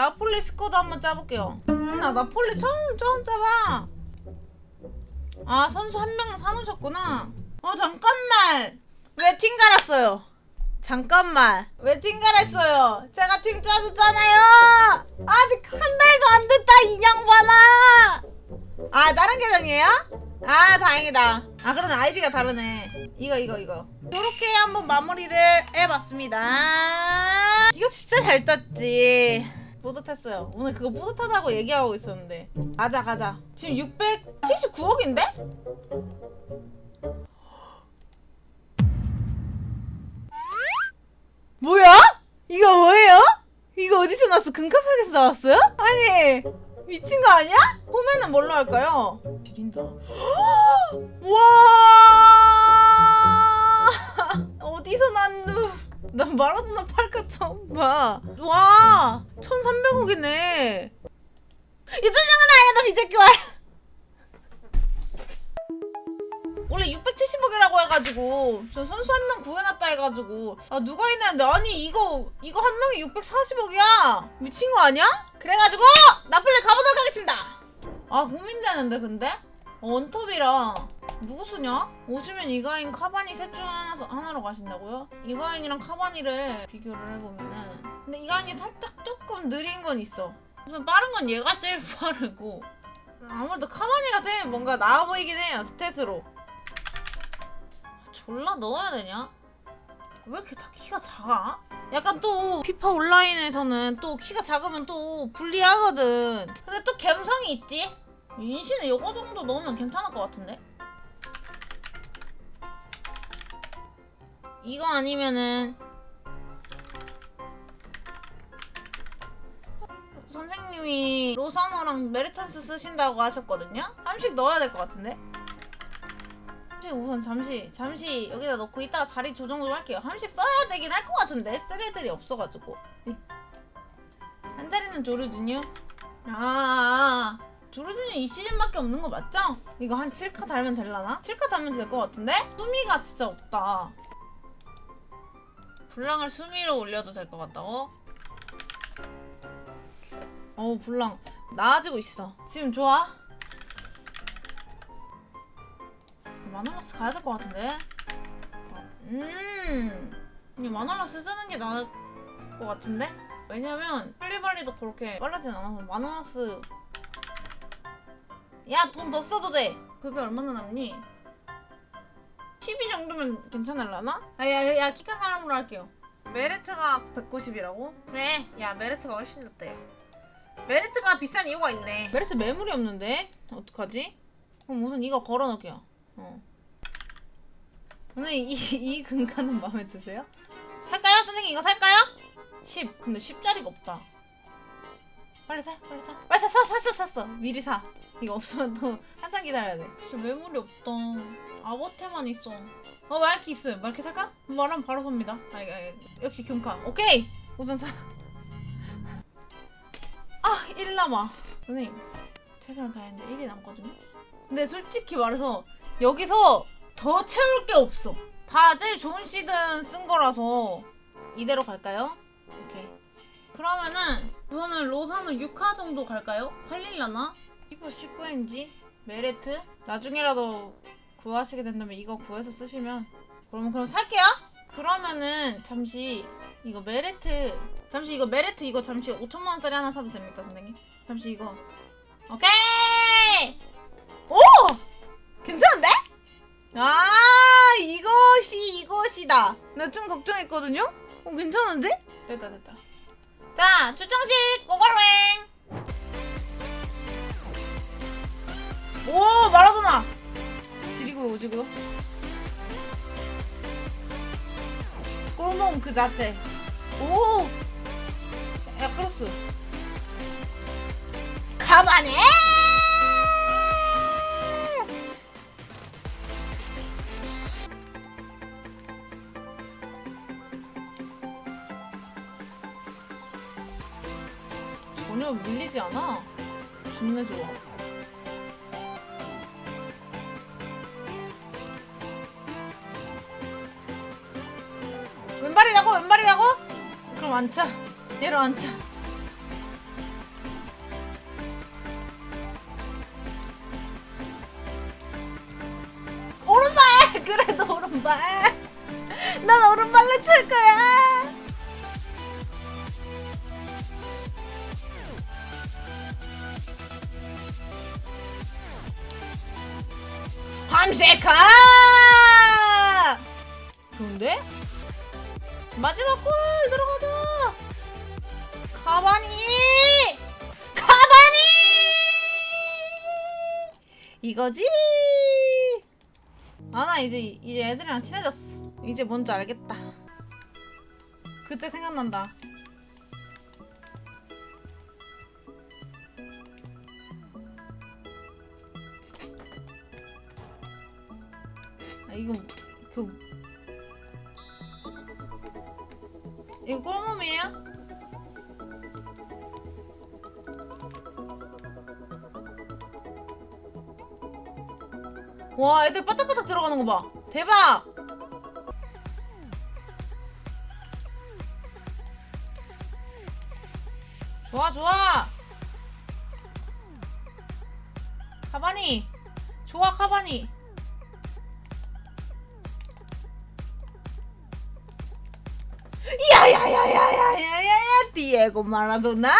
나폴리 스쿼드 한번 짜볼게요. 나 나폴리 처음 처음 짜봐. 아 선수 한 명 사놓으셨구나. 어 잠깐만 왜 팀 갈았어요? 잠깐만 왜 팀 갈았어요? 제가 팀 짜줬잖아요. 아직 한 달도 안 됐다 인양반아. 아 다른 계정이에요? 아 다행이다. 아 그러네 아이디가 다르네. 이거 이거 이거. 이렇게 한번 마무리를 해봤습니다. 이거 진짜 잘 땄지. 뿌듯했어요. 오늘 그거 뿌듯하다고 얘기하고 있었는데. 가자 가자. 지금 679억인데? 뭐야? 이거 뭐예요? 이거 어디서 나왔어? 금카팩에서 나왔어요? 아니 미친 거 아니야? 홈에는 뭘로 할까요? 지린다. 와 난 마라도나 팔카 처음 봐. 와 1,300억이네. 유전장은 아니다 비제끼왈. 원래 670억이라고 해가지고 저 선수 한 명 구해놨다 해가지고 아 누가 있는데 아니 이거 이거 한 명이 640억이야 미친 거 아니야? 그래가지고 나폴리 가보도록 하겠습니다 아 고민되는데 근데 원톱이랑 누구 쓰냐? 오시면 이가인 카바니 셋 중 하나, 하나로 가신다고요? 이가인이랑 카바니를 비교를 해보면은 근데 이가인이 살짝 조금 느린 건 있어 우선 빠른 건 얘가 제일 빠르고 아무래도 카바니가 제일 뭔가 나아 보이긴 해요 스탯으로 졸라 넣어야 되냐? 왜 이렇게 다 키가 작아? 약간 또 피파 온라인에서는 또 키가 작으면 또 불리하거든. 근데 또 감성이 있지? 인신에 요거 정도 넣으면 괜찮을 것 같은데? 이거 아니면은 선생님이 로사노랑 메리탄스 쓰신다고 하셨거든요? 한씩 넣어야 될 것 같은데? 함식 우선 잠시 잠시 여기다 넣고 이따가 자리 조정 좀 할게요. 함식 써야 되긴 할 것 같은데 쓸 애들이 없어가지고. 네. 한 자리는 조르준요. 아, 조르준이 이 시즌밖에 없는 거 맞죠? 이거 한 7카 달면 될라나? 7카 달면 될 것 같은데? 수미가 진짜 없다. 불랑을 수미로 올려도 될 것 같다고? 어우 불랑 나아지고 있어. 지금 좋아? 마놀라스 가야 될 것 같은데. 음, 이 마놀라스 쓰는 게 나을 것 같은데. 왜냐면 빨리빨리도 그렇게 빠르진 않아서 마놀라스. 야, 돈 더 써도 돼. 급여 얼마나 남니? 12 정도면 괜찮을라나? 아, 야, 야, 야, 키 큰 사람으로 할게요. 메르트가 190이라고? 그래, 야, 메르트가 훨씬 낫대. 메르트가 비싼 이유가 있네. 메르트 매물이 없는데? 어떡하지? 그럼 우선 이거 걸어 놓을게요. 어. 선생님 이, 이 근간은 마음에 드세요? 살까요? 선생님 이거 살까요? 10 근데 10짜리가 없다 빨리 사 빨리 사 빨리 사 사 샀어 샀어 미리 사 이거 없으면 또 한참 기다려야 돼 진짜 매물이 없다 아버테만 있어 어 말키 있어요 말키 살까? 말하면 바로 삽니다 아, 아, 아, 역시 금카 오케이 우선 사 아, 1 남아. 선생님, 최선을 다했는데 1이 남거든요? 근데 솔직히 말해서 여기서 더 채울 게 없어. 다 제일 좋은 시즌 쓴 거라서 이대로 갈까요? 오케이. 그러면은 우선은 로사는 6화 정도 갈까요? 팔릴라나? 피파 19인지 메레트? 나중에라도 구하시게 된다면 이거 구해서 쓰시면 그러면 그럼 살게요? 그러면은 잠시 이거 메레트 잠시 이거 메레트 이거 잠시 5천만 원짜리 하나 사도 됩니까 선생님? 잠시 이거 오케이 오 괜찮은데? 아 이것이 이것이다 나 좀 걱정했거든요? 어 괜찮은데? 됐다 됐다 자 출정식 고고로잉 오 마라도나 오지고요 골몽 그 자체 오! 야, 크로스. 가만해! 전혀 밀리지 않아. 좋네, 좋아. 앉아. 내려앉아. 오른발! 그래도 오른발. 난 오른발로 칠 거야. 함세카! 좋은데? 마지막 골 들어가자! 가만히 가만히 이거지. 아 나 이제 이제 애들이랑 친해졌어. 이제 뭔지 알겠다. 그때 생각난다. 아 이거 그 이거 꿀 와 애들 빠딱빠딱 들어가는 거 봐. 대박. 좋아 좋아. 가바니. 좋아 가바니. 야야야야야야야 디에고 마라도나.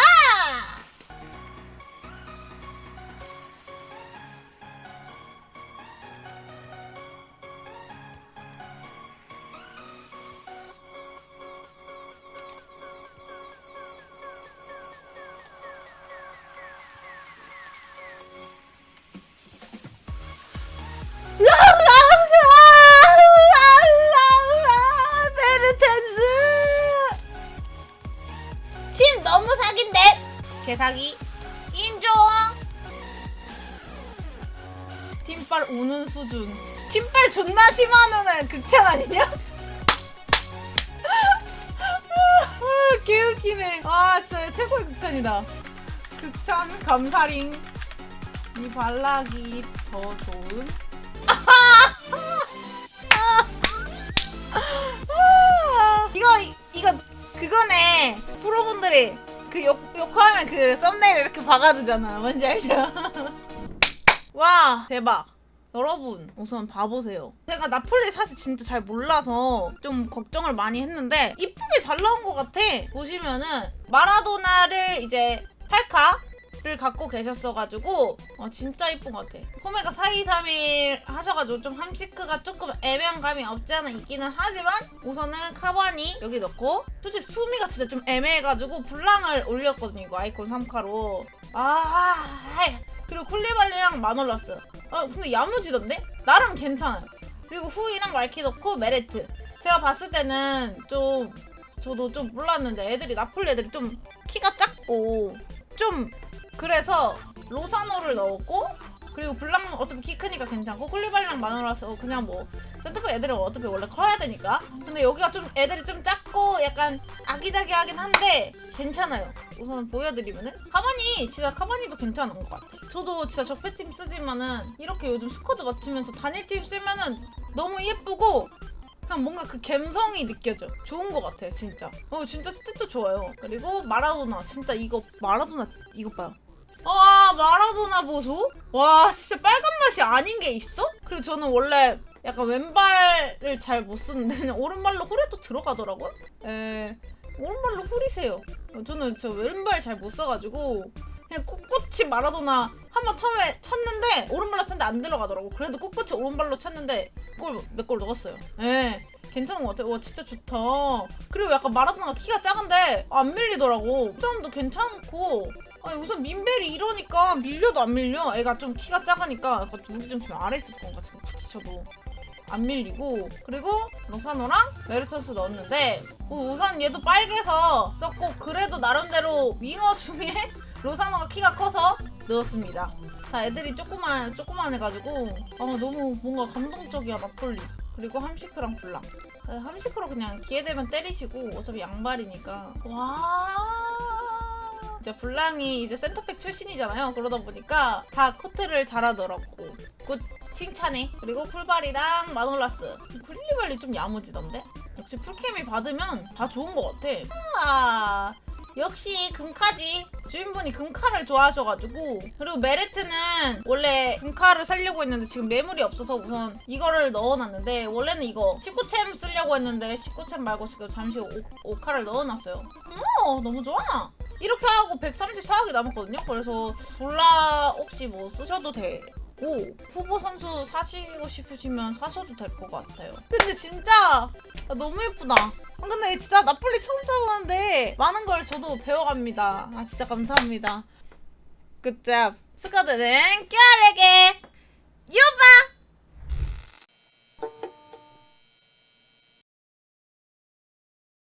개사기 인정 팀빨 우는 수준. 팀빨 존나 심하는 극찬 아니냐? 아, 개웃기네. 아 진짜 최고의 극찬이다. 극찬 감사링. 이 발락이 더 좋은. 아, 이거 이거 그거네. 프로분들이 그 욕, 욕하면 그 썸네일 이렇게 박아주잖아. 뭔지 알죠? 와 대박. 여러분 우선 봐보세요. 제가 나폴리 사실 진짜 잘 몰라서 좀 걱정을 많이 했는데 이쁘게 잘 나온 것 같아. 보시면은 마라도나를 이제 팔카 를 갖고 계셨어가지고 어, 진짜 이쁜 것 같아 코메가 4231 하셔가지고 좀 함시크가 조금 애매한 감이 없지 않아 있기는 하지만 우선은 카바니 여기 넣고 솔직히 수미가 진짜 좀 애매해가지고 블랑을 올렸거든요 이거 아이콘 3카로 아 아이. 그리고 쿨리발리랑 마놀라스 아 근데 야무지던데? 나름 괜찮아요 그리고 후이랑 말키 넣고 메레트 제가 봤을 때는 좀 저도 좀 몰랐는데 애들이 나폴리 애들이 좀 키가 작고 좀 그래서 로사노를 넣었고 그리고 블랑 어차피 키 크니까 괜찮고 쿨리발리랑 마누라스 그냥 뭐 센터백 애들은 어차피 원래 커야 되니까. 근데 여기가 좀 애들이 좀 작고 약간 아기자기하긴 한데 괜찮아요. 우선 보여드리면은. 카바니 진짜 카바니도 괜찮은 것 같아. 저도 진짜 적폐팀 쓰지만은 이렇게 요즘 스쿼드 맞추면서 단일팀 쓰면은 너무 예쁘고 그냥 뭔가 그 감성이 느껴져. 좋은 것 같아, 진짜. 어, 진짜 스탯도 좋아요. 그리고 마라도나. 진짜 이거, 마라도나, 이거 봐요. 와, 마라도나 보소? 와, 진짜 빨간 맛이 아닌 게 있어? 그리고 저는 원래 약간 왼발을 잘 못 쓰는데 그냥 오른발로 홀에도 들어가더라고요? 에, 오른발로 홀이세요. 어, 저는 저 왼발 잘 못 써가지고 그냥 꿋꿋이 마라도나 한 번 처음에 쳤는데 오른발로 쳤는데 안 들어가더라고. 그래도 꿋꿋이 오른발로 쳤는데 골 몇 골 넣었어요. 예. 괜찮은 것 같아요. 와 진짜 좋다. 그리고 약간 마라도나가 키가 작은데 안 밀리더라고. 점도 괜찮고. 아니 우선 민벨이 이러니까 밀려도 안 밀려. 애가 좀 키가 작으니까 약간 무기 좀좀 아래 있어서 그런가 지금 부딪혀도. 안 밀리고 그리고 로사노랑 메르천스 넣었는데 어, 우선 얘도 빨개서 적고 그래도 나름대로 윙어 중에 로사노가 키가 커서 넣었습니다. 다 애들이 조그만 조그만 해가지고 아 너무 뭔가 감동적이야 막걸리. 그리고 함시크랑. 아, 함시크로 그냥 기회 되면 때리시고 어차피 양발이니까 와. 이제 블랑이 이제 센터백 출신이잖아요. 그러다 보니까 다 커트를 잘하더라고. 굿 칭찬해. 그리고 풀발이랑 마놀라스. 쿨리발리 좀 야무지던데? 역시 풀캠이 받으면 다 좋은 것 같아. 아, 역시 금카지 주인분이 금카를 좋아하셔가지고. 그리고 메리트는 원래 금카를 살려고 했는데 지금 매물이 없어서 우선 이거를 넣어놨는데 원래는 이거 19챔 쓰려고 했는데 19챔 말고 지금 잠시 오, 5카를 넣어놨어요. 어 너무 좋아. 이렇게 하고 134억이 남았거든요. 그래서 볼라 혹시 뭐 쓰셔도 돼 고 후보 선수 사시고 싶으시면 사셔도 될 것 같아요. 근데 진짜 아, 너무 예쁘다. 아, 근데 진짜 나폴리 처음 타보는데 많은 걸 저도 배워갑니다. 아 진짜 감사합니다. 굿잡. 스카드는 껴레게